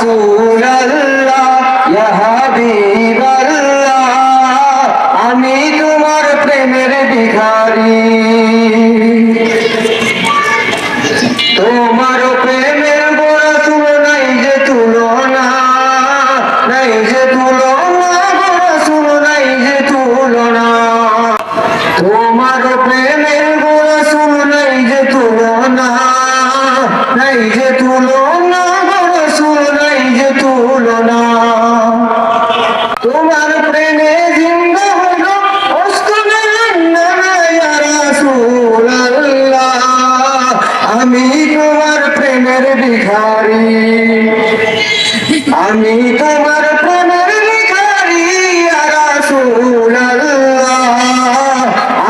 ইয়া রাসূলুল্লাহ ইয়া হাবিবাল্লাহ আমি তোমার প্রেমের ভিখারি তোমার ভিখারি। আমি তোমার প্রেমের ভিখারি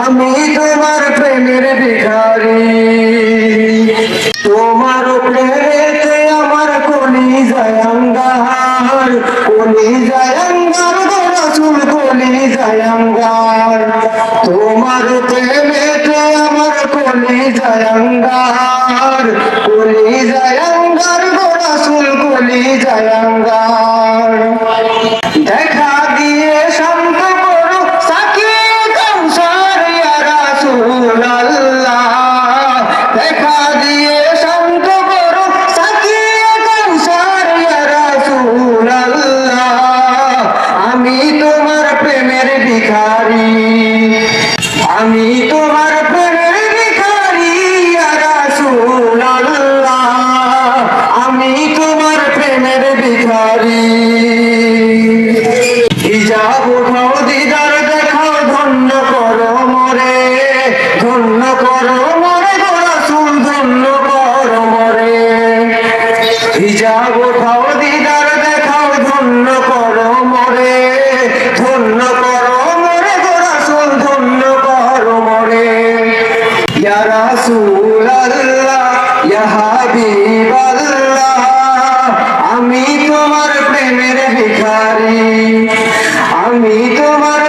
আমি তোমার প্রেমের ভিখারি। তোমার প্রেমেতে আমার কলি জায়াঙ্গার কলি জায়াঙ্গার রসুল কলি জায়াঙ্গার তোমার প্রেমেতে আমার কলি জায়াঙ্গার কলি জায়াঙ্গার রসুল কলি দেখা দিয়ে শান্ত করো সাকিয়ে কৌশার ইয়া রাসূলুল্লাহ। দেখা দিয়ে শান্ত করো সাকিয়ে কৌশার ইয়া রাসূলুল্লাহ। আমি তোমার প্রেমের ভিখারি, আমি তোমার প্রেমের রসুল আল্লাহ ইয়া হাবিব আল্লাহ আমি তোমার প্রেমের ভিখারি আমি তোমার